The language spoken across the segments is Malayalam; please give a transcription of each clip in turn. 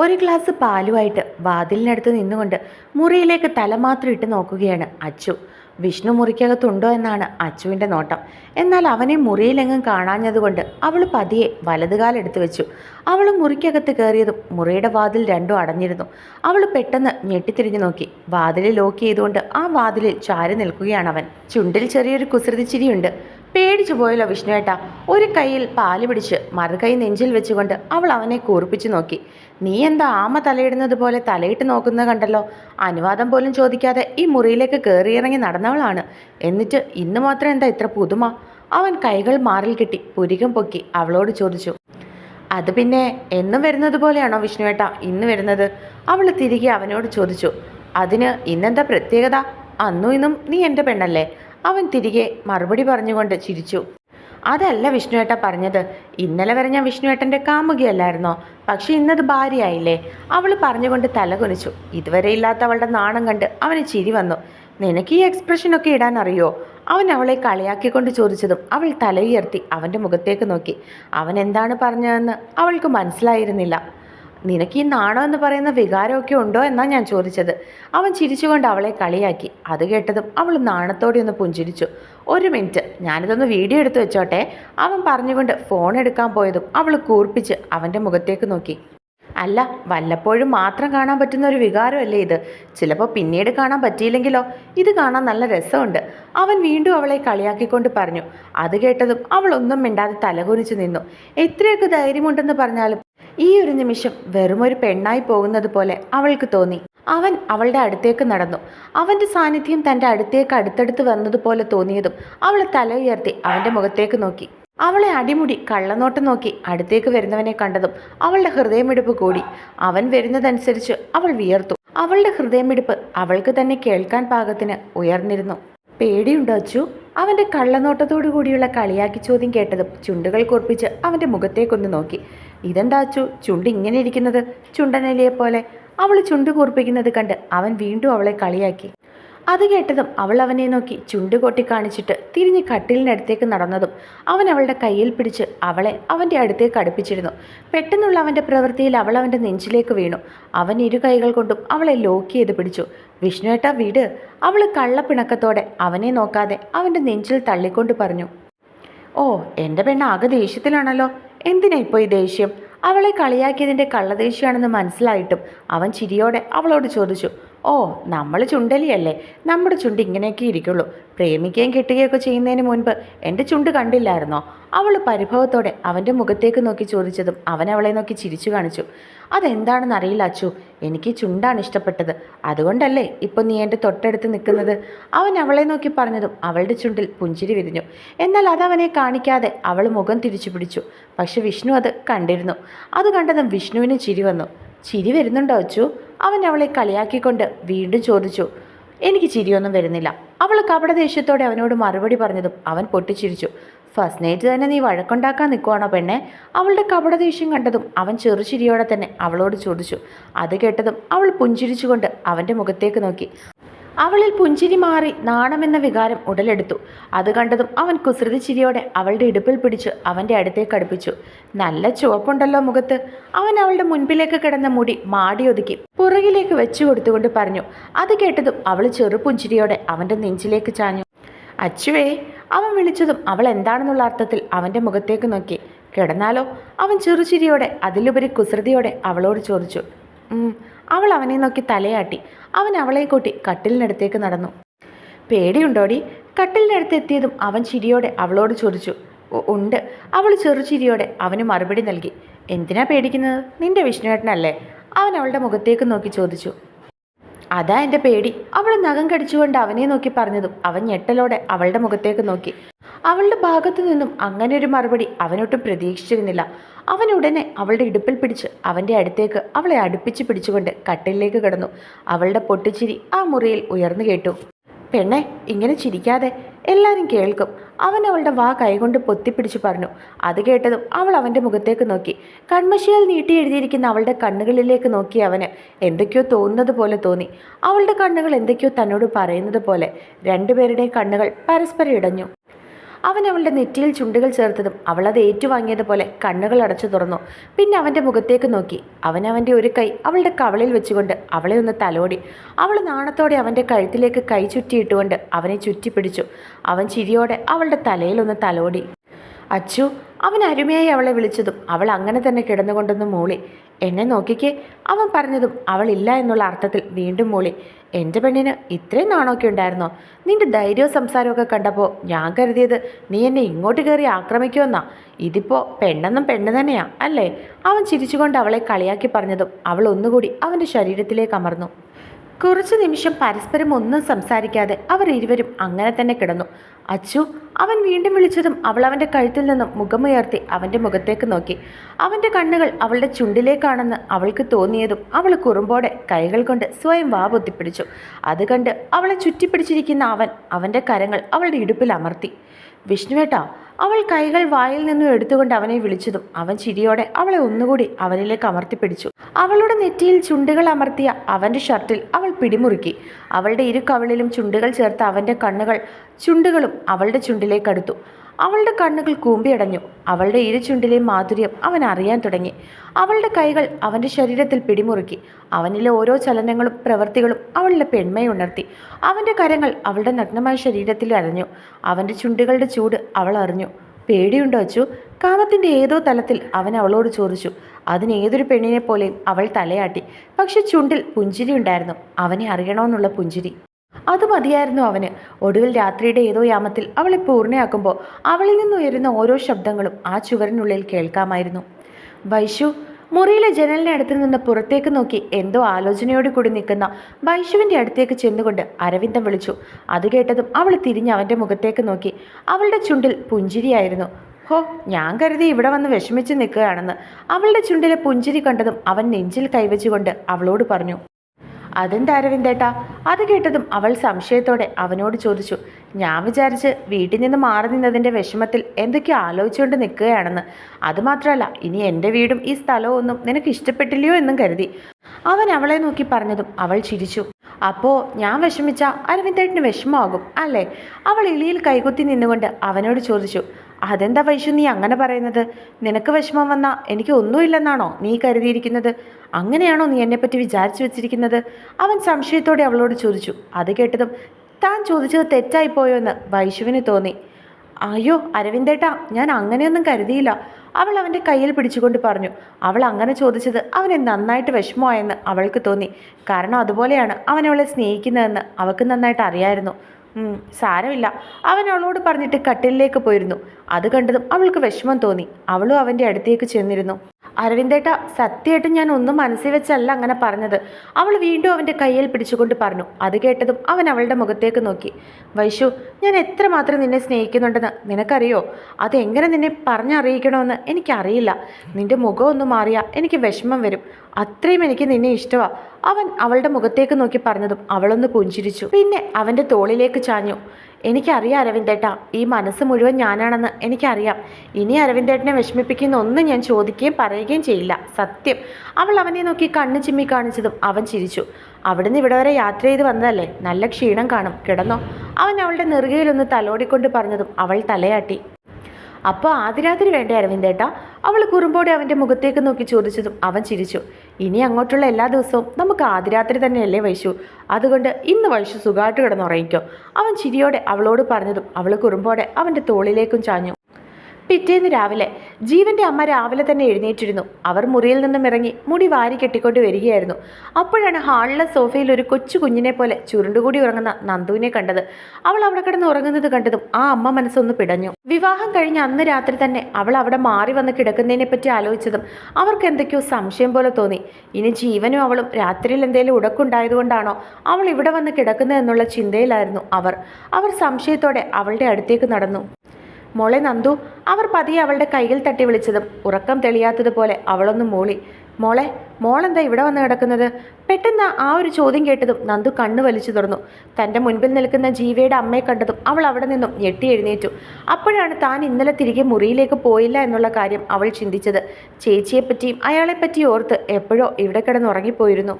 ഒരു ഗ്ലാസ് പാലുമായിട്ട് വാതിലിനടുത്ത് നിന്നുകൊണ്ട് മുറിയിലേക്ക് തല മാത്രം ഇട്ട് നോക്കുകയാണ് അച്ചു. വിഷ്ണു മുറിക്കകത്തുണ്ടോ എന്നാണ് അച്ചുവിന്റെ നോട്ടം. എന്നാൽ അവനെ മുറിയിലെങ്ങും കാണാഞ്ഞതുകൊണ്ട് അവൾ പതിയെ വലതുകാലെടുത്ത് വെച്ചു. അവൾ മുറിക്കകത്ത് കയറിയതും മുറിയുടെ വാതിൽ രണ്ടും അടഞ്ഞിരുന്നു. അവൾ പെട്ടെന്ന് ഞെട്ടിത്തിരിഞ്ഞു നോക്കി. വാതിലിൽ ലോക്ക് ചെയ്തുകൊണ്ട് ആ വാതിലിൽ ചാരി നിൽക്കുകയാണ് അവൻ. ചുണ്ടിൽ ചെറിയൊരു കുസൃതി ചിരിയുണ്ട്. പേടിച്ചു പോയല്ലോ വിഷ്ണുവേട്ട. ഒരു കൈയിൽ പാൽ പിടിച്ച് മറുകൈ നെഞ്ചിൽ വെച്ചുകൊണ്ട് അവൾ അവനെ കൂർപ്പിച്ചു നോക്കി. നീ എന്താ ആമ തലയിടുന്നത് പോലെ തലയിട്ട് നോക്കുന്നത് കണ്ടല്ലോ? അനുവാദം പോലും ചോദിക്കാതെ ഈ മുറിയിലേക്ക് കയറിയിറങ്ങി നടന്നവളാണ്. എന്നിട്ട് ഇന്ന് മാത്രം എന്താ ഇത്ര പുതുമ? അവൻ കൈകൾ മാറിൽ കെട്ടി പുരികം പൊക്കി അവളോട് ചോദിച്ചു. അത് പിന്നെ എന്നും വരുന്നത് പോലെയാണോ വിഷ്ണുവേട്ട? ഇന്ന് വരുന്നത്? അവൾ തിരികെ അവനോട് ചോദിച്ചു. അതിന് ഇന്നെന്താ പ്രത്യേകത? അന്നും ഇന്നും നീ എന്റെ പെണ്ണല്ലേ. അവൻ തിരികെ മറുപടി പറഞ്ഞുകൊണ്ട് ചിരിച്ചു. അതല്ല വിഷ്ണുവേട്ട പറഞ്ഞത്. ഇന്നലെ വരെ ഞാൻ വിഷ്ണുവേട്ടന്റെ കാമുകിയല്ലായിരുന്നോ? പക്ഷെ ഇന്നത് ഭാര്യയായില്ലേ? അവൾ പറഞ്ഞുകൊണ്ട് തല കുനിച്ചു. ഇതുവരെ ഇല്ലാത്ത അവളുടെ നാണം കണ്ട് അവന് ചിരി വന്നു. നിനക്ക് ഈ എക്സ്പ്രഷനൊക്കെ ഇടാൻ അറിയോ അവൻ അവളെ കളിയാക്കിക്കൊണ്ട് ചോദിച്ചതും അവൾ തലയുയർത്തി അവന്റെ മുഖത്തേക്ക് നോക്കി. അവൻ എന്താണ് പറഞ്ഞതെന്ന് അവൾക്ക് മനസ്സിലായിരുന്നില്ല. നിനക്ക് ഈ നാണം എന്ന് പറയുന്ന വികാരമൊക്കെ ഉണ്ടോ എന്നാണ് ഞാൻ ചോദിച്ചത്. അവൻ ചിരിച്ചുകൊണ്ട് അവളെ കളിയാക്കി. അത് കേട്ടതും അവൾ നാണത്തോടെ ഒന്ന് പുഞ്ചിരിച്ചു. ഒരു മിനിറ്റ് ഞാനിതൊന്ന് വീഡിയോ എടുത്തു വെച്ചോട്ടെ. അവൻ പറഞ്ഞുകൊണ്ട് ഫോൺ എടുക്കാൻ പോയതും അവൾ കൂർപ്പിച്ച് അവന്റെ മുഖത്തേക്ക് നോക്കി. അല്ല വല്ലപ്പോഴും മാത്രം കാണാൻ പറ്റുന്ന ഒരു വികാരമല്ലേ ഇത്? ചിലപ്പോൾ പിന്നീട് കാണാൻ പറ്റിയില്ലെങ്കിലോ? ഇത് കാണാൻ നല്ല രസമുണ്ട്. അവൻ വീണ്ടും അവളെ കളിയാക്കിക്കൊണ്ട് പറഞ്ഞു. അത് കേട്ടതും അവൾ ഒന്നും മിണ്ടാതെ തലകുനിച്ച് നിന്നു. എത്രയൊക്കെ ധൈര്യമുണ്ടെന്ന് പറഞ്ഞാലും ഈ ഒരു നിമിഷം വെറുമൊരു പെണ്ണായി പോകുന്നത് പോലെ അവൾക്ക് തോന്നി. അവൻ അവളുടെ അടുത്തേക്ക് നടന്നു. അവന്റെ സാന്നിധ്യം തന്റെ അടുത്തേക്ക് അടുത്തടുത്ത് വന്നതുപോലെ തോന്നിയതും അവൾ തല ഉയർത്തി അവന്റെ മുഖത്തേക്ക് നോക്കി. അവളെ അടിമുടി കള്ളനോട്ടം നോക്കി അടുത്തേക്ക് വരുന്നവനെ കണ്ടതും അവളുടെ ഹൃദയമിടിപ്പ് കൂടി. അവൻ വരുന്നതനുസരിച്ച് അവൾ വിയർത്തു. അവളുടെ ഹൃദയമിടിപ്പ് അവൾക്ക് തന്നെ കേൾക്കാൻ പാകത്തിന് ഉയർന്നിരുന്നു. പേടിയുണ്ടോ അച്ചു? അവന്റെ കള്ളനോട്ടത്തോടു കൂടിയുള്ള കളിയാക്കി ചോദ്യം കേട്ടതും ചുണ്ടുകൾ കുറിപ്പിച്ച് അവന്റെ മുഖത്തേക്കൊന്ന് നോക്കി. ഇതെന്താ അച്ചു? ചുണ്ട് ഇങ്ങനെ ഇരിക്കുന്നത്? ചുണ്ടനലിയെ പോലെ അവൾ ചുണ്ട് കൂർപ്പിക്കുന്നത് കണ്ട് അവൻ വീണ്ടും അവളെ കളിയാക്കി. അത് കേട്ടതും അവൾ അവനെ നോക്കി ചുണ്ട് കൊട്ടി കാണിച്ചിട്ട് തിരിഞ്ഞ് കട്ടിലിനടുത്തേക്ക് നടന്നതും അവൻ അവളുടെ കയ്യിൽ പിടിച്ച് അവളെ അവന്റെ അടുത്തേക്ക് അടുപ്പിച്ചിരുന്നു. പെട്ടെന്നുള്ള അവന്റെ പ്രവൃത്തിയിൽ അവൾ അവന്റെ നെഞ്ചിലേക്ക് വീണു. അവൻ ഇരു കൈകൾ കൊണ്ടും അവളെ ലോക്ക് ചെയ്ത് പിടിച്ചു. വിഷ്ണുവേട്ട വീട്? അവൾ കള്ളപ്പിണക്കത്തോടെ അവനെ നോക്കാതെ അവന്റെ നെഞ്ചിൽ തള്ളിക്കൊണ്ട് പറഞ്ഞു. ഓ എന്റെ പെണ്ണ് ആകെ ദേഷ്യത്തിലാണല്ലോ. എന്തിനാ ഇപ്പോൾ ഈ ദേഷ്യം? അവളെ കളിയാക്കിയതിന്റെ കള്ളദേഷ്യാണെന്ന് മനസ്സിലായിട്ടും അവൻ ചിരിയോടെ അവളോട് ചോദിച്ചു ഓ നമ്മൾ ചുണ്ടലിയല്ലേ? നമ്മുടെ ചുണ്ട് ഇങ്ങനെയൊക്കെ ഇരിക്കുള്ളൂ. പ്രേമിക്കുകയും കിട്ടുകയൊക്കെ ചെയ്യുന്നതിന് മുൻപ് എന്റെ ചുണ്ട് കണ്ടില്ലായിരുന്നോ? അവൾ പരിഭവത്തോടെ അവന്റെ മുഖത്തേക്ക് നോക്കി ചോദിച്ചതും അവൻ അവളെ നോക്കി ചിരിച്ചു കാണിച്ചു. അതെന്താണെന്ന് അറിയില്ല അച്ചു. എനിക്ക് ചുണ്ടാണ് ഇഷ്ടപ്പെട്ടത്. അതുകൊണ്ടല്ലേ ഇപ്പം നീ എന്റെ തൊട്ടടുത്ത് നിൽക്കുന്നത്? അവൻ അവളെ നോക്കി പറഞ്ഞതും അവളുടെ ചുണ്ടിൽ പുഞ്ചിരി വിരിഞ്ഞു. എന്നാൽ അതവനെ കാണിക്കാതെ അവൾ മുഖം തിരിച്ചു പിടിച്ചു. പക്ഷെ വിഷ്ണു അത് കണ്ടിരുന്നു. അത് കണ്ടതും വിഷ്ണുവിന് ചിരി വന്നു. ചിരി വരുന്നുണ്ടോ അച്ചു? അവൻ അവളെ കളിയാക്കിക്കൊണ്ട് വീണ്ടും ചോദിച്ചു എനിക്ക് ചിരിയൊന്നും വരുന്നില്ല. അവൾ കപട ദേഷ്യത്തോടെ അവനോട് മറുപടി പറഞ്ഞതും അവൻ പൊട്ടിച്ചിരിച്ചു. ഫസ്റ്റ് നൈറ്റ് തന്നെ നീ വഴക്കുണ്ടാക്കാൻ നിൽക്കുവാണോ പെണ്ണെ? അവളുടെ കപട ദേഷ്യം കണ്ടതും അവൻ ചെറുചിരിയോടെ തന്നെ അവളോട് ചോദിച്ചു. അത് കേട്ടതും അവൾ പുഞ്ചിരിച്ചുകൊണ്ട് അവന്റെ മുഖത്തേക്ക് നോക്കി. അവളിൽ പുഞ്ചിരി മാറി നാണമെന്ന വികാരം ഉടലെടുത്തു. അത് കണ്ടതും അവൻ കുസൃതി ചിരിയോടെ അവളുടെ ഇടുപ്പിൽ പിടിച്ച് അവന്റെ അടുത്തേക്ക് അടുപ്പിച്ചു. നല്ല ചുവപ്പുണ്ടല്ലോ മുഖത്ത്. അവൻ അവളുടെ മുൻപിലേക്ക് കിടന്ന മുടി മാടിയൊതുക്കി പുറകിലേക്ക് വെച്ചു കൊടുത്തുകൊണ്ട് പറഞ്ഞു അത് കേട്ടതും അവൾ ചെറു പുഞ്ചിരിയോടെ അവന്റെ നെഞ്ചിലേക്ക് ചാഞ്ഞു. അച്ചുവേ അവൻ വിളിച്ചതും അവൾ എന്താണെന്നുള്ള അർത്ഥത്തിൽ അവന്റെ മുഖത്തേക്ക് നോക്കി. കിടന്നാലോ? അവൻ ചെറുചിരിയോടെ അതിലുപരി കുസൃതിയോടെ അവളോട് ചോദിച്ചു. അവൾ അവനെ നോക്കി തലയാട്ടി. അവൻ അവളെ കൂട്ടി കട്ടിലിനടുത്തേക്ക് നടന്നു. പേടിയുണ്ടോടി? കട്ടിലിനടുത്ത് എത്തിയതും അവൻ ചിരിയോടെ അവളോട് ചോദിച്ചു. ഉണ്ട്. അവൾ ചെറുചിരിയോടെ അവന് മറുപടി നൽകി. എന്തിനാ പേടിക്കുന്നത്? നിന്റെ വിഷ്ണുവേട്ടനല്ലേ? അവൻ അവളുടെ മുഖത്തേക്ക് നോക്കി ചോദിച്ചു. അതാ എന്റെ പേടി. അവൾ നഖം കടിച്ചുകൊണ്ട് അവനെ നോക്കി പറഞ്ഞതും അവൻ ഞെട്ടലോടെ അവളുടെ മുഖത്തേക്ക് നോക്കി. അവളുടെ ഭാഗത്തു നിന്നും അങ്ങനെ ഒരു മറുപടി അവനൊട്ടും പ്രതീക്ഷിച്ചിരുന്നില്ല. അവൻ ഉടനെ അവളുടെ ഇടുപ്പിൽ പിടിച്ച് അവന്റെ അടുത്തേക്ക് അവളെ അടുപ്പിച്ച് പിടിച്ചുകൊണ്ട് കട്ടിലേക്ക് കിടന്നു. അവളുടെ പൊട്ടിച്ചിരി ആ മുറിയിൽ ഉയർന്നു കേട്ടു. പെണ്ണെ ഇങ്ങനെ ചിരിക്കാതെ എല്ലാവരും കേൾക്കും അവൻ അവളുടെ വാ കൈകൊണ്ട് പൊത്തിപ്പിടിച്ച് പറഞ്ഞു. അത് കേട്ടതും അവൾ അവന്റെ മുഖത്തേക്ക് നോക്കി. കൺമശിയാൽ നീട്ടി എഴുതിയിരിക്കുന്ന അവളുടെ കണ്ണുകളിലേക്ക് നോക്കി അവന് എന്തൊക്കെയോ തോന്നുന്നത് പോലെ തോന്നി. അവളുടെ കണ്ണുകൾ എന്തൊക്കെയോ തന്നോട് പറയുന്നത് പോലെ രണ്ടുപേരുടെയും കണ്ണുകൾ പരസ്പരം ഇടഞ്ഞു. അവൻ അവളുടെ നെറ്റിയിൽ ചുണ്ടുകൾ ചേർത്തതും അവളത് ഏറ്റുവാങ്ങിയതുപോലെ കണ്ണുകൾ അടച്ചു തുറന്നു. പിന്നെ അവന്റെ മുഖത്തേക്ക് നോക്കി. അവൻ അവന്റെ ഒരു കൈ അവളുടെ കവളിൽ വെച്ചുകൊണ്ട് അവളെ ഒന്ന് തലോടി. അവൾ നാണത്തോടെ അവന്റെ കഴുത്തിലേക്ക് കൈ ചുറ്റിയിട്ടുകൊണ്ട് അവനെ ചുറ്റിപ്പിടിച്ചു. അവൻ ചിരിയോടെ അവളുടെ തലയിൽ ഒന്ന് തലോടി. അച്ചു അവൻ അരുമയായി അവളെ വിളിച്ചതും അവൾ അങ്ങനെ തന്നെ കിടന്നുകൊണ്ടൊന്ന് മൂളി. എന്നെ നോക്കിക്കേ. അവൻ പറഞ്ഞതും അവളില്ല എന്നുള്ള അർത്ഥത്തിൽ വീണ്ടും മൂളി. എന്റെ പെണ്ണിന് ഇത്രയും നാണമൊക്കെ ഉണ്ടായിരുന്നോ? നിന്റെ ധൈര്യവും സംസാരമൊക്കെ കണ്ടപ്പോൾ ഞാൻ കരുതിയത് നീ എന്നെ ഇങ്ങോട്ട് കയറി ആക്രമിക്കുമെന്നാ. ഇതിപ്പോൾ പെണ്ണെന്നും പെണ്ണ് തന്നെയാ അല്ലേ? അവൻ ചിരിച്ചുകൊണ്ട് അവളെ കളിയാക്കി പറഞ്ഞതും അവൾ ഒന്നുകൂടി അവന്റെ ശരീരത്തിലേക്ക് അമർന്നു. കുറച്ചു നിമിഷം പരസ്പരം ഒന്നും സംസാരിക്കാതെ അവർ ഇരുവരും അങ്ങനെ തന്നെ കിടന്നു. അച്ചു അവൻ വീണ്ടും വിളിച്ചതും അവൾ അവന്റെ കഴുത്തിൽ നിന്നും മുഖമുയർത്തി അവന്റെ മുഖത്തേക്ക് നോക്കി. അവന്റെ കണ്ണുകൾ അവളുടെ ചുണ്ടിലേക്കാണെന്ന് അവൾക്ക് തോന്നിയതും അവൾ കുറുമ്പോടെ കൈകൾ കൊണ്ട് സ്വയം വാ പൊത്തിപ്പിടിച്ചു. അത് കണ്ട് അവളെ ചുറ്റിപ്പിടിച്ചിരിക്കുന്ന അവൻ അവന്റെ കരങ്ങൾ അവളുടെ ഇടുപ്പിൽ അമർത്തി. വിഷ്ണുവേട്ടാ അവൾ കൈകൾ വായിൽ നിന്നും എടുത്തുകൊണ്ട് അവനെ വിളിച്ചതും അവൻ ചിരിയോടെ അവളെ ഒന്നുകൂടി അവനിലേക്ക് അമർത്തിപ്പിടിച്ചു. അവളുടെ നെറ്റിയിൽ ചുണ്ടുകൾ അമർത്തിയ അവന്റെ ഷർട്ടിൽ അവൾ പിടിമുറുക്കി. അവളുടെ ഇരു കവിളിലും ചുണ്ടുകൾ ചേർത്ത അവന്റെ കണ്ണുകൾ ചുണ്ടുകളും അവളുടെ ചുണ്ടിലേക്കടുത്തു അവളുടെ കണ്ണുകൾ കൂമ്പിയടഞ്ഞു അവളുടെ ഇരു ചുണ്ടിലെ മാധുര്യം അവൻ അറിയാൻ തുടങ്ങി. അവളുടെ കൈകൾ അവന്റെ ശരീരത്തിൽ പിടിമുറുക്കി. അവനിലെ ഓരോ ചലനങ്ങളും പ്രവൃത്തികളും അവളുടെ പെൺമയെ ഉണർത്തി. അവന്റെ കരങ്ങൾ അവളുടെ നഗ്നമായ ശരീരത്തിൽ അരഞ്ഞു അവന്റെ ചുണ്ടുകളുടെ ചൂട് അവൾ അറിഞ്ഞു. പേടിയുണ്ടോ അച്ചു? കാമത്തിന്റെ ഏതോ തലത്തിൽ അവൻ അവളോട് ചോദിച്ചു. അതിന് ഏതൊരു പെണ്ണിനെ പോലെയും അവൾ തലയാട്ടി. പക്ഷെ ചുണ്ടിൽ പുഞ്ചിരി ഉണ്ടായിരുന്നു. അവനെ അറിയണമെന്നുള്ള പുഞ്ചിരി. അത് മതിയായിരുന്നു അവന്. ഒടുവിൽ രാത്രിയുടെ ഏതോ യാമത്തിൽ അവളെ പൂർണയാക്കുമ്പോൾ അവളിൽ നിന്നുയരുന്ന ഓരോ ശബ്ദങ്ങളും ആ ചുവരിനുള്ളിൽ കേൾക്കാമായിരുന്നു. വൈശു മുറിയിലെ ജനലിന്റെ അടുത്ത് നിന്ന് പുറത്തേക്ക് നോക്കി എന്തോ ആലോചനയോട് കൂടി നിൽക്കുന്ന ബൈഷുവിന്റെ അടുത്തേക്ക് ചെന്നുകൊണ്ട് അരവിന്ദം വിളിച്ചു. അത് കേട്ടതും അവൾ തിരിഞ്ഞ് അവന്റെ മുഖത്തേക്ക് നോക്കി. അവളുടെ ചുണ്ടിൽ പുഞ്ചിരിയായിരുന്നു. ഹോ ഞാൻ കരുതി ഇവിടെ വന്ന് വിഷമിച്ച് നിൽക്കുകയാണെന്ന്. അവളുടെ ചുണ്ടിലെ പുഞ്ചിരി കണ്ടതും അവൻ നെഞ്ചിൽ കൈവച്ചുകൊണ്ട് അവളോട് പറഞ്ഞു. അതെന്താ അരവിന്ദേട്ടാ അത് കേട്ടതും അവൾ സംശയത്തോടെ അവനോട് ചോദിച്ചു ഞാൻ വിചാരിച്ച് വീട്ടിൽ നിന്ന് മാറി നിന്നതിന്റെ വിഷമത്തിൽ എന്തൊക്കെയോ ആലോചിച്ചുകൊണ്ട് നിൽക്കുകയാണെന്ന്. അതുമാത്രമല്ല ഇനി എന്റെ വീടും ഈ സ്ഥലവും ഒന്നും നിനക്ക് ഇഷ്ടപ്പെട്ടില്ലയോ എന്നും കരുതി. അവൻ അവളെ നോക്കി പറഞ്ഞതും അവൾ ചിരിച്ചു അപ്പോൾ ഞാൻ വിഷമിച്ച അരവിന്ദേട്ടന് വിഷമമാകും അല്ലേ? അവൾ ഇളിയിൽ കൈകുത്തി നിന്നുകൊണ്ട് അവനോട് ചോദിച്ചു അതെന്താ വൈശു നീ അങ്ങനെ പറയുന്നത്? നിനക്ക് വിഷമം വന്നാൽ എനിക്ക് ഒന്നുമില്ലെന്നാണോ നീ കരുതിയിരിക്കുന്നത്? അങ്ങനെയാണോ നീ എന്നെപ്പറ്റി വിചാരിച്ചു വെച്ചിരിക്കുന്നത്? അവൻ സംശയത്തോടെ അവളോട് ചോദിച്ചു. അത് കേട്ടതും താൻ ചോദിച്ചത് തെറ്റായിപ്പോയോ എന്ന് വൈശുവിന് തോന്നി. അയ്യോ അരവിന്ദേട്ടാ ഞാൻ അങ്ങനെയൊന്നും കരുതിയില്ല. അവൾ അവന്റെ കയ്യിൽ പിടിച്ചുകൊണ്ട് പറഞ്ഞു. അവൾ അങ്ങനെ ചോദിച്ചത് അവനെ നന്നായിട്ട് വിഷമമായെന്ന് അവൾക്ക് തോന്നി. കാരണം അതുപോലെയാണ് അവൻ അവളെ സ്നേഹിക്കുന്നതെന്ന് അവൾക്ക് നന്നായിട്ട് അറിയായിരുന്നു. സാരമില്ല. അവൻ അവളോട് പറഞ്ഞിട്ട് കട്ടിലിലേക്ക് പോയിരുന്നു. അത് കണ്ടതും അവൾക്ക് വിഷമം തോന്നി. അവളും അവന്റെ അടുത്തേക്ക് ചെന്നിരുന്നു. അരവിന്ദേട്ട സത്യമായിട്ട് ഞാൻ ഒന്നും മനസ്സിൽ വെച്ചല്ല അങ്ങനെ പറഞ്ഞത്. അവൾ വീണ്ടും അവന്റെ കയ്യിൽ പിടിച്ചുകൊണ്ട് പറഞ്ഞു. അത് കേട്ടതും അവൻ അവളുടെ മുഖത്തേക്ക് നോക്കി. വൈശു ഞാൻ എത്രമാത്രം നിന്നെ സ്നേഹിക്കുന്നുണ്ടെന്ന് നിനക്കറിയോ? അതെങ്ങനെ നിന്നെ പറഞ്ഞറിയിക്കണമെന്ന് എനിക്കറിയില്ല. നിന്റെ മുഖം ഒന്ന് മാറിയാൽ എനിക്ക് വിഷമം വരും. അത്രയും എനിക്ക് നിന്നെ ഇഷ്ടമാണ് അവൻ അവളുടെ മുഖത്തേക്ക് നോക്കി പറഞ്ഞതും അവളൊന്ന് പുഞ്ചിരിച്ചു. പിന്നെ അവന്റെ തോളിലേക്ക് ചാഞ്ഞു. എനിക്കറിയാം അരവിന്ദേട്ട ഈ മനസ്സ് മുഴുവൻ ഞാനാണെന്ന് എനിക്കറിയാം. ഇനി അരവിന്ദേട്ടനെ വിഷമിപ്പിക്കുന്ന ഒന്നും ഞാൻ ചോദിക്കുകയും പറയുകയും ചെയ്യില്ല. സത്യം. അവൾ അവനെ നോക്കി കണ്ണ് ചിമ്മി കാണിച്ചതും അവൻ ചിരിച്ചു. അവിടുന്ന് ഇവിടെ വരെ യാത്ര ചെയ്ത് വന്നതല്ലേ? നല്ല ക്ഷീണം കാണും. കിടന്നോ? അവൻ അവളുടെ നെറുകയിലൊന്ന് തലോടിക്കൊണ്ട് പറഞ്ഞതും അവൾ തലയാട്ടി. അപ്പോൾ ആതിരാതിരി വേണ്ടേ അരവിന്ദേട്ടാ അവൾ കുറുമ്പോടെ അവന്റെ മുഖത്തേക്ക് നോക്കി ചോദിച്ചതും അവൻ ചിരിച്ചു. ഇനി അങ്ങോട്ടുള്ള എല്ലാ ദിവസവും നമുക്ക് ആദ്യരാത്രി തന്നെയല്ലേ വൈശു. അതുകൊണ്ട് ഇന്ന് വൈശു സുഖമായിട്ട് കിടന്നുറങ്ങിക്കോ. അവൻ ചിരിയോടെ അവളോട് പറഞ്ഞതും അവൾ കുറുമ്പോടെ അവന്റെ തോളിലേക്കും ചാഞ്ഞു. പിറ്റേന്ന് രാവിലെ ജീവന്റെ അമ്മ രാവിലെ തന്നെ എഴുന്നേറ്റിരുന്നു. അവർ മുറിയിൽ നിന്നും ഇറങ്ങി മുടി വാരി കെട്ടിക്കൊണ്ട് വരികയായിരുന്നു. അപ്പോഴാണ് ഹാളിലെ സോഫയിൽ ഒരു കൊച്ചു കുഞ്ഞിനെ പോലെ ചുരുണ്ടുകൂടി ഉറങ്ങുന്ന നന്ദുവിനെ കണ്ടത്. അവൾ അവിടെ കിടന്ന് ഉറങ്ങുന്നത് കണ്ടതും ആ അമ്മ മനസ്സൊന്ന് പിടഞ്ഞു. വിവാഹം കഴിഞ്ഞ അന്ന് രാത്രി തന്നെ അവൾ അവിടെ മാറി വന്ന് കിടക്കുന്നതിനെ പറ്റി ആലോചിച്ചതും അവർക്ക് എന്തൊക്കെയോ സംശയം പോലെ തോന്നി. ഇനി ജീവനും അവളും രാത്രിയിൽ എന്തെങ്കിലും ഉടക്കുണ്ടായതുകൊണ്ടാണോ അവൾ ഇവിടെ വന്ന് കിടക്കുന്നതെന്നുള്ള ചിന്തയിലായിരുന്നു അവർ. അവർ സംശയത്തോടെ അവളുടെ അടുത്തേക്ക് നടന്നു. മോളെ നന്ദു അവർ പതിയെ അവളുടെ കൈയിൽ തട്ടി വിളിച്ചതും ഉറക്കം തെളിയാത്തതുപോലെ അവളൊന്ന് മൂളി. മോളെ മോളെന്താ ഇവിടെ വന്ന് കിടക്കുന്നത്? പെട്ടെന്ന് ആ ഒരു ചോദ്യം കേട്ടതും നന്ദു കണ്ണു വലിച്ചു തുറന്നു. തന്റെ മുൻപിൽ നിൽക്കുന്ന ജീവയുടെ അമ്മയെ കണ്ടതും അവൾ അവിടെ നിന്നും ഞെട്ടി എഴുന്നേറ്റു. അപ്പോഴാണ് താൻ ഇന്നലെ തിരികെ മുറിയിലേക്ക് പോയില്ല എന്നുള്ള കാര്യം അവൾ ചിന്തിച്ചത്. ചേച്ചിയെപ്പറ്റിയും അയാളെപ്പറ്റിയും ഓർത്ത് എപ്പോഴോ ഇവിടെ കിടന്ന് ഉറങ്ങിപ്പോയിരുന്നു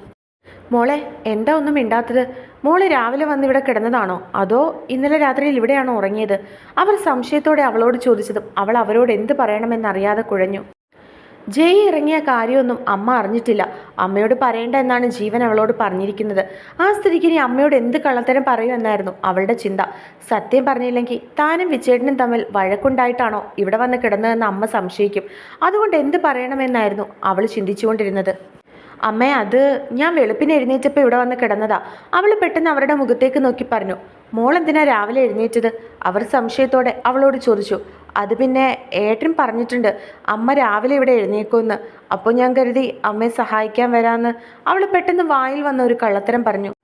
മോളെ എന്താ ഒന്നും മിണ്ടാത്തത്? മോൾ രാവിലെ വന്ന് ഇവിടെ കിടന്നതാണോ? അതോ ഇന്നലെ രാത്രിയിൽ ഇവിടെയാണോ ഉറങ്ങിയത്? അവർ സംശയത്തോടെ അവളോട് ചോദിച്ചതും അവൾ അവരോട് എന്ത് പറയണമെന്നറിയാതെ കുഴഞ്ഞു. ജയ് ഇറങ്ങിയ കാര്യമൊന്നും അമ്മ അറിഞ്ഞിട്ടില്ല. അമ്മയോട് പറയേണ്ട എന്നാണ് ജീവൻ അവളോട് പറഞ്ഞിരിക്കുന്നത്. ആ സ്ഥിതിക്ക് ഇനി അമ്മയോട് എന്ത് കള്ളത്തരം പറയുമെന്നായിരുന്നു അവളുടെ ചിന്ത. സത്യം പറഞ്ഞില്ലെങ്കിൽ താനും വിച്ചേട്ടനും തമ്മിൽ വഴക്കുണ്ടായിട്ടാണോ ഇവിടെ വന്ന് കിടന്നതെന്ന് അമ്മ സംശയിക്കും. അതുകൊണ്ട് എന്ത് പറയണമെന്നായിരുന്നു അവൾ ചിന്തിച്ചുകൊണ്ടിരുന്നത്. അമ്മേ അത് ഞാൻ വെളുപ്പിന് എഴുന്നേറ്റപ്പോൾ ഇവിടെ വന്ന് കിടന്നതാ. അവൾ പെട്ടെന്ന് അവരുടെ മുഖത്തേക്ക് നോക്കി പറഞ്ഞു മോൾ എന്തിനാ രാവിലെ എഴുന്നേറ്റത്? അവർ സംശയത്തോടെ അവളോട് ചോദിച്ചു അത് പിന്നെ ഏട്ടൻ പറഞ്ഞിട്ടുണ്ട് അമ്മ രാവിലെ ഇവിടെ എഴുന്നേക്കുമെന്ന്. അപ്പോൾ ഞാൻ കരുതി അമ്മയെ സഹായിക്കാൻ വരാമെന്ന് അവൾ പെട്ടെന്ന് വായിൽ വന്ന ഒരു കള്ളത്തരം പറഞ്ഞു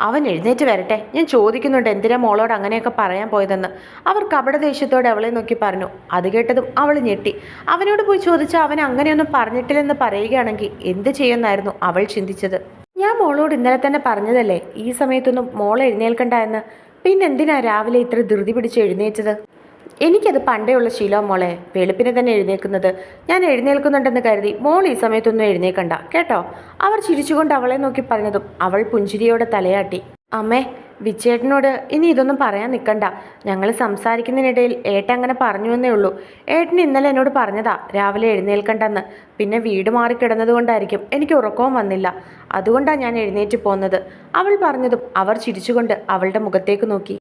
അവൻ എഴുന്നേറ്റ് വരട്ടെ. ഞാൻ ചോദിക്കുന്നുണ്ട് എന്തിനാ മോളോട് അങ്ങനെയൊക്കെ പറയാൻ പോയതെന്ന്. അവർ കപടദേഷ്യത്തോടെ അവളെ നോക്കി പറഞ്ഞു. അത് കേട്ടതും അവൾ ഞെട്ടി. അവനോട് പോയി ചോദിച്ചാൽ അവൻ അങ്ങനെയൊന്നും പറഞ്ഞിട്ടില്ലെന്ന് പറയുകയാണെങ്കിൽ എന്ത് ചെയ്യുമെന്നായിരുന്നു അവൾ ചിന്തിച്ചത്. ഞാൻ മോളോട് ഇന്നലെ തന്നെ പറഞ്ഞതല്ലേ ഈ സമയത്തൊന്നും മോൾ എഴുന്നേൽക്കണ്ട എന്ന്. പിന്നെന്തിനാ രാവിലെ ഇത്ര ധൃതി പിടിച്ച് എഴുന്നേറ്റത്? എനിക്കത് പണ്ടേ ഉള്ള ശീലം മോളെ. വെളുപ്പിനെ തന്നെ എഴുന്നേൽക്കുന്നത്. ഞാൻ എഴുന്നേൽക്കുന്നുണ്ടെന്ന് കരുതി മോൾ ഈ സമയത്തൊന്നും എഴുന്നേക്കണ്ട കേട്ടോ? അവർ ചിരിച്ചുകൊണ്ട് അവളെ നോക്കി പറഞ്ഞതും അവൾ പുഞ്ചിരിയോടെ തലയാട്ടി. അമ്മേ വിച്ചേട്ടനോട് ഇനി ഇതൊന്നും പറയാൻ നിൽക്കണ്ട ഞങ്ങൾ സംസാരിക്കുന്നതിനിടയിൽ ഏട്ടൻ അങ്ങനെ പറഞ്ഞു എന്നേ ഉള്ളൂ. ഏട്ടൻ ഇന്നലെ എന്നോട് പറഞ്ഞതാ രാവിലെ എഴുന്നേൽക്കണ്ടെന്ന്. പിന്നെ വീട് മാറി കിടന്നതുകൊണ്ടായിരിക്കും എനിക്ക് ഉറക്കവും വന്നില്ല. അതുകൊണ്ടാണ് ഞാൻ എഴുന്നേറ്റ് പോന്നത്. അവൾ പറഞ്ഞതും അവർ ചിരിച്ചുകൊണ്ട് അവളുടെ മുഖത്തേക്ക് നോക്കി.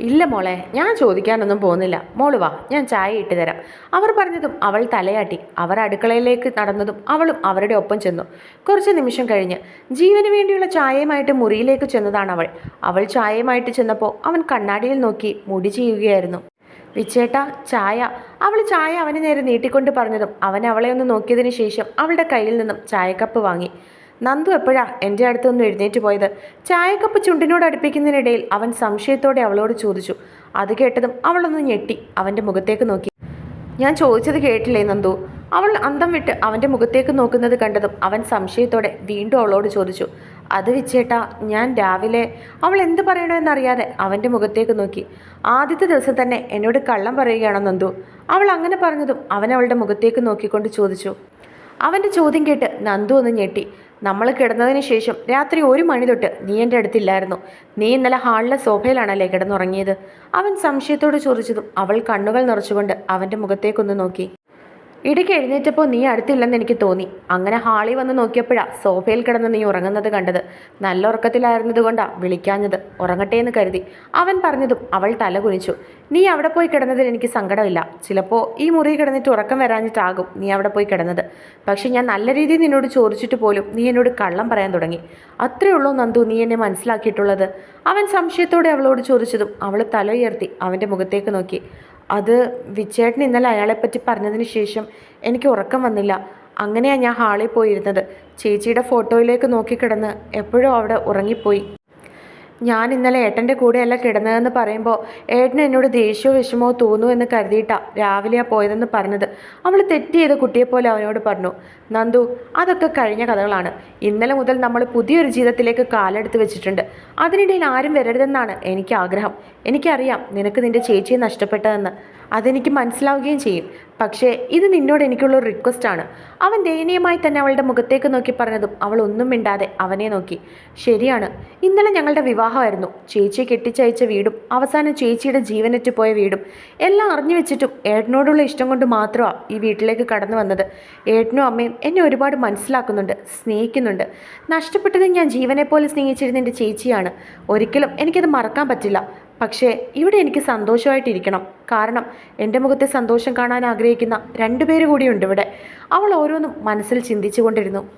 ഇല്ല മോളെ ഞാൻ ചോദിക്കാനൊന്നും പോകുന്നില്ല. മോൾ വാ ഞാൻ ചായ ഇട്ട് തരാം. അവർ പറഞ്ഞതും അവൾ തലയാട്ടി. അവർ അടുക്കളയിലേക്ക് നടന്നതും അവളും അവരുടെ ഒപ്പം ചെന്നു. കുറച്ച് നിമിഷം കഴിഞ്ഞ് ജീവന് വേണ്ടിയുള്ള ചായയുമായിട്ട് മുറിയിലേക്ക് ചെന്നതാണ് അവൾ. അവൾ ചായയുമായിട്ട് ചെന്നപ്പോൾ അവൻ കണ്ണാടിയിൽ നോക്കി മുടി ചെയ്യുകയായിരുന്നു. വിച്ചേട്ട ചായ. അവൾ ചായ അവന് നേരെ നീട്ടിക്കൊണ്ട് പറഞ്ഞതും അവൻ അവളെ ഒന്ന് നോക്കിയതിന് ശേഷം അവളുടെ കയ്യിൽ നിന്നും ചായക്കപ്പ് വാങ്ങി. നന്ദു എപ്പോഴാ എന്റെ അടുത്തൊന്നും എഴുന്നേറ്റ് പോയത്? ചായക്കപ്പ് ചുണ്ടിനോട് അടുപ്പിക്കുന്നതിനിടയിൽ അവൻ സംശയത്തോടെ അവളോട് ചോദിച്ചു. അത് കേട്ടതും അവളൊന്ന് ഞെട്ടി. അവന്റെ മുഖത്തേക്ക് നോക്കി. ഞാൻ ചോദിച്ചത് കേട്ടില്ലേ നന്ദു? അവൾ അന്തം വിട്ട് അവന്റെ മുഖത്തേക്ക് നോക്കുന്നത് കണ്ടതും അവൻ സംശയത്തോടെ വീണ്ടും അവളോട് ചോദിച്ചു. അത് വെച്ചേട്ടാ ഞാൻ രാവിലെ അവൾ എന്ത് പറയണമെന്നറിയാതെ അവന്റെ മുഖത്തേക്ക് നോക്കി. ആദ്യത്തെ ദിവസം തന്നെ എന്നോട് കള്ളം പറയുകയാണോ നന്ദു. അവൾ അങ്ങനെ പറഞ്ഞതും അവൻ അവളുടെ മുഖത്തേക്ക് നോക്കിക്കൊണ്ട് ചോദിച്ചു. അവന്റെ ചോദ്യം കേട്ട് നന്ദു ഒന്ന് ഞെട്ടി. നമ്മൾ കിടന്നതിന് ശേഷം രാത്രി ഒരു മണി തൊട്ട് നീ എന്റെ അടുത്തില്ലായിരുന്നു. നീ ഇന്നലെ ഹാളിലെ സോഫയിലാണല്ലേ കിടന്നുറങ്ങിയത്? അവൻ സംശയത്തോട് ചോദിച്ചതും അവൾ കണ്ണുകൾ നിറച്ചുകൊണ്ട് അവന്റെ മുഖത്തേക്കൊന്ന് നോക്കി. ഇടയ്ക്ക് എഴുന്നേറ്റപ്പോൾ നീ അടുത്തില്ലെന്ന് എനിക്ക് തോന്നി. അങ്ങനെ ഹാളിൽ വന്ന് നോക്കിയപ്പോഴാ സോഫയിൽ കിടന്ന് നീ ഉറങ്ങുന്നത് കണ്ടത്. നല്ല ഉറക്കത്തിലായിരുന്നത് കൊണ്ടാ വിളിക്കാഞ്ഞത്. ഉറങ്ങട്ടെ എന്ന് കരുതി. അവൻ പറഞ്ഞതും അവൾ തല കുനിച്ചു. നീ അവിടെ പോയി കിടന്നതിൽ എനിക്ക് സങ്കടമില്ല. ചിലപ്പോൾ ഈ മുറി കിടന്നിട്ട് ഉറക്കം വരാഞ്ഞിട്ടാകും നീ അവിടെ പോയി കിടന്നത്. പക്ഷേ ഞാൻ നല്ല രീതിയിൽ നിന്നോട് ചോദിച്ചിട്ട് പോലും നീ എന്നോട് കള്ളം പറയാൻ തുടങ്ങി. അത്രേ ഉള്ളൂ നന്ദു നീ എന്നെ മനസ്സിലാക്കിയിട്ടുള്ളത്. അവൻ സംശയത്തോടെ അവളോട് ചോദിച്ചതും അവൾ തല ഉയർത്തി അവന്റെ മുഖത്തേക്ക് നോക്കി. അത് വിച്ചേട്ടൻ ഇന്നലെ അയാളെപ്പറ്റി പറഞ്ഞതിന് ശേഷം എനിക്ക് ഉറക്കം വന്നില്ല. അങ്ങനെയാണ് ഞാൻ ഹാളിൽ പോയിരുന്നത്. ചേച്ചിയുടെ ഫോട്ടോയിലേക്ക് നോക്കിക്കിടന്ന് എപ്പോഴും അവിടെ ഉറങ്ങിപ്പോയി. ഞാൻ ഇന്നലെ ഏട്ടന്റെ കൂടെയല്ല കിടന്നതെന്ന് പറയുമ്പോൾ ഏട്ടന് എന്നോട് ദേഷ്യമോ വിഷമോ തോന്നൂ എന്ന് കരുതിയിട്ടാ രാവിലെയാ പോയതെന്ന് പറഞ്ഞത്. അവൾ തെറ്റ് ചെയ്ത കുട്ടിയെപ്പോലെ അവനോട് പറഞ്ഞു നന്ദു അതൊക്കെ കഴിഞ്ഞ കഥകളാണ്. ഇന്നലെ മുതൽ നമ്മൾ പുതിയൊരു ജീവിതത്തിലേക്ക് കാലെടുത്ത് വെച്ചിട്ടുണ്ട്. അതിനിടയിൽ ആരും വരരുതെന്നാണ് എനിക്ക് ആഗ്രഹം. എനിക്കറിയാം നിനക്ക് നിന്റെ ചേച്ചിയെ നഷ്ടപ്പെട്ടതെന്ന്. അതെനിക്ക് മനസ്സിലാവുകയും ചെയ്യും. പക്ഷേ ഇത് നിന്നോട് എനിക്കുള്ള ഒരു റിക്വസ്റ്റാണ് അവൻ ദയനീയമായി തന്നെ അവളുടെ മുഖത്തേക്ക് നോക്കി പറഞ്ഞതും അവൾ ഒന്നും മിണ്ടാതെ അവനെ നോക്കി. ശരിയാണ്. ഇന്നലെ ഞങ്ങളുടെ വിവാഹമായിരുന്നു. ചേച്ചിയെ കെട്ടിച്ചയച്ച വീടും അവസാനം ചേച്ചിയുടെ ജീവനറ്റ് പോയ വീടും എല്ലാം അറിഞ്ഞു വെച്ചിട്ടും ഏട്ടനോടുള്ള ഇഷ്ടം കൊണ്ട് മാത്രമാണ് ഈ വീട്ടിലേക്ക് കടന്നു വന്നത്. ഏട്ടനും അമ്മയും എന്നെ ഒരുപാട് മനസ്സിലാക്കുന്നുണ്ട് സ്നേഹിക്കുന്നുണ്ട്. നഷ്ടപ്പെട്ടത് ഞാൻ ജീവനെ പോലെ സ്നേഹിച്ചിരുന്ന എന്റെ ചേച്ചിയാണ്. ഒരിക്കലും എനിക്കത് മറക്കാൻ പറ്റില്ല. പക്ഷേ ഇവിടെ എനിക്ക് സന്തോഷമായിട്ടിരിക്കണം. കാരണം എന്റെ മുഖത്തെ സന്തോഷം കാണാൻ ആഗ്രഹിക്കുന്ന രണ്ടുപേര് കൂടിയുണ്ട് ഇവിടെ. അവൾ ഓരോന്നും മനസ്സിൽ ചിന്തിച്ചു കൊണ്ടിരുന്നു